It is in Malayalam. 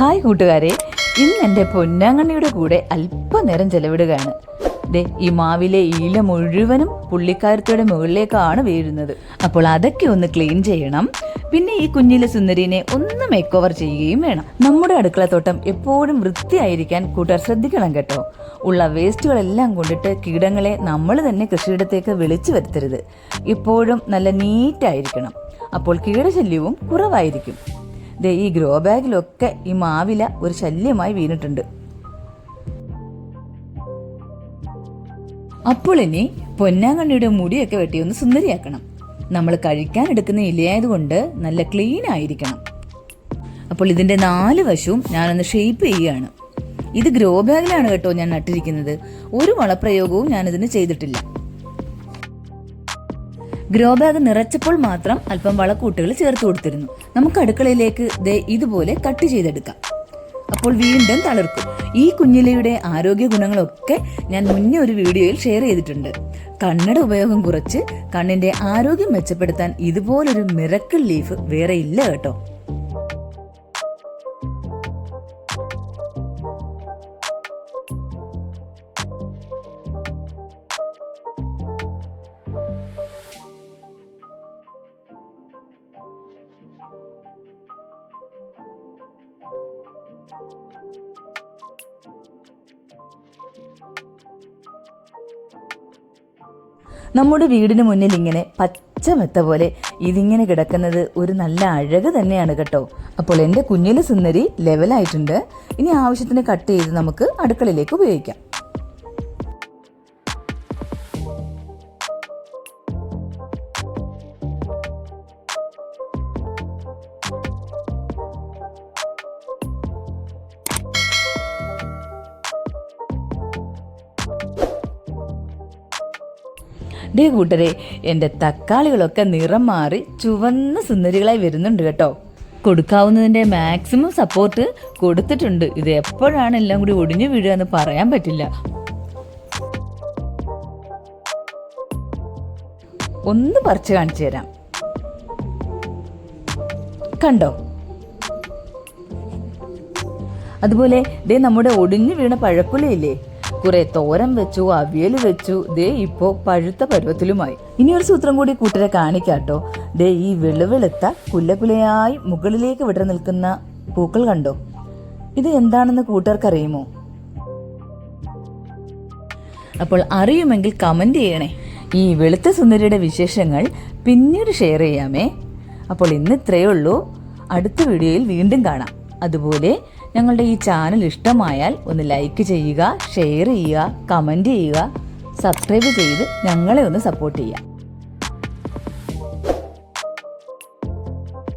ഹായ് കൂട്ടുകാരെ. ഇന്ന് എന്റെ പൊന്നാങ്കണ്ണിയുടെ കൂടെ അല്പനേരം ചെലവിടുകയാണ്. ദേ ഈ മാവിലെ ഈല മുഴുവനും പുള്ളിക്കാരത്തിയുടെ മുകളിലേക്കാണ് വീഴുന്നത്. അപ്പോൾ അതൊക്കെ ഒന്ന് ക്ലീൻ ചെയ്യണം. പിന്നെ ഈ കുഞ്ഞിലെ സുന്ദരിനെ ഒന്ന് മേക്ക് ഓവർ ചെയ്യുകയും വേണം. നമ്മുടെ അടുക്കള തോട്ടം എപ്പോഴും വൃത്തിയായിരിക്കാൻ കൂട്ടർ ശ്രദ്ധിക്കണം കേട്ടോ. ഉള്ള വേസ്റ്റുകളെല്ലാം കൊണ്ടിട്ട് കീടങ്ങളെ നമ്മൾ തന്നെ കൃഷിയിടത്തേക്ക് വിളിച്ചു വരുത്തരുത്. എപ്പോഴും നല്ല നീറ്റായിരിക്കണം അപ്പോൾ കീടശല്യവും കുറവായിരിക്കും. ദേ ഈ ഗ്രോ ബാഗിലൊക്കെ ഈ മാവില ഒരു ശല്യമായി വീണിട്ടുണ്ട്. അപ്പോൾ ഇനി പൊന്നാങ്കണ്ണിയുടെ മുടിയൊക്കെ വെട്ടി ഒന്ന് സുന്ദരിയാക്കണം. നമ്മൾ കഴിക്കാൻ എടുക്കുന്ന ഇലയായതുകൊണ്ട് നല്ല ക്ലീൻ ആയിരിക്കണം. അപ്പോൾ ഇതിന്റെ നാല് വശവും ഞാനൊന്ന് ഷേപ്പ് ചെയ്യുകയാണ്. ഇത് ഗ്രോ ബാഗിലാണ് കേട്ടോ ഞാൻ നട്ടിരിക്കുന്നത്. ഒരു വളപ്രയോഗവും ഞാനിതിന് ചെയ്തിട്ടില്ല. ഗ്രോ ബാഗ് നിറച്ചപ്പോൾ മാത്രം അല്പം വളക്കൂട്ടുകൾ ചേർത്ത് കൊടുത്തിരുന്നു. നമുക്ക് അടുക്കളയിലേക്ക് ദേ ഇതുപോലെ കട്ട് ചെയ്തെടുക്കാം. അപ്പോൾ വീണ്ടും തളിർക്കും. ഈ കുഞ്ഞിലയുടെ ആരോഗ്യ ഗുണങ്ങളൊക്കെ ഞാൻ മുന്നേ ഒരു വീഡിയോയിൽ ഷെയർ ചെയ്തിട്ടുണ്ട്. കണ്ണട ഉപയോഗം കുറച്ച് കണ്ണിന്റെ ആരോഗ്യം മെച്ചപ്പെടുത്താൻ ഇതുപോലൊരു മിറക്കിൾ ലീഫ് വേറെ ഇല്ല കേട്ടോ. നമ്മുടെ വീടിന് മുന്നിൽ ഇങ്ങനെ പച്ച മെത്ത പോലെ ഇതിങ്ങനെ കിടക്കുന്നത് ഒരു നല്ല അഴക് തന്നെയാണ് കേട്ടോ. അപ്പോൾ എന്റെ കുഞ്ഞിലെ സുന്ദരി ലെവലായിട്ടുണ്ട് ഇനി ആവശ്യത്തിന് കട്ട് ചെയ്ത് നമുക്ക് അടുക്കളയിലേക്ക് ഉപയോഗിക്കാം. ഡേ കൂട്ടരെ എന്റെ തക്കാളികളൊക്കെ നിറം മാറി ചുവന്ന സുന്ദരികളായി വരുന്നുണ്ട് കേട്ടോ. കൊടുക്കാവുന്നതിന്റെ മാക്സിമം സപ്പോർട്ട് കൊടുത്തിട്ടുണ്ട്. ഇത് എപ്പോഴാണ് എല്ലാം കൂടി ഒടിഞ്ഞു വീഴുക എന്ന് പറയാൻ പറ്റില്ല. ഒന്ന് പറിച്ചു കാണിച്ചു തരാം. കണ്ടോ? അതുപോലെ ദേ നമ്മുടെ ഒടിഞ്ഞു വീണ പഴക്കുലയില്ലേ കുറെ തോരൻ വെച്ചു അവിയൽ വെച്ചു. ദേ ഇപ്പോ പഴുത്ത പരുവത്തിലുമായി. ഇനി ഒരു സൂത്രം കൂടി കൂട്ടരെ കാണിക്കാട്ടോ. ദേ ഈ വെളുവെളുത്ത കുല്ലകുലയായി മുകളിലേക്ക് വിടർ നിൽക്കുന്ന പൂക്കൾ കണ്ടോ? ഇത് എന്താണെന്ന് കൂട്ടുകാർക്ക് അറിയുമോ അപ്പോൾ അറിയുമെങ്കിൽ കമന്റ് ചെയ്യണേ. ഈ വെളുത്ത സുന്ദരിയുടെ വിശേഷങ്ങൾ പിന്നീട് ഷെയർ ചെയ്യാമേ. അപ്പോൾ ഇന്ന് ഇത്രയേ ഉള്ളൂ. അടുത്ത വീഡിയോയിൽ വീണ്ടും കാണാം. അതുപോലെ ഞങ്ങളുടെ ഈ ചാനൽ ഇഷ്ടമായാൽ ഒന്ന് ലൈക്ക് ചെയ്യുക ഷെയർ ചെയ്യുക കമന്റ് ചെയ്യുക സബ്സ്ക്രൈബ് ചെയ്ത് ഞങ്ങളെ ഒന്ന് സപ്പോർട്ട് ചെയ്യുക.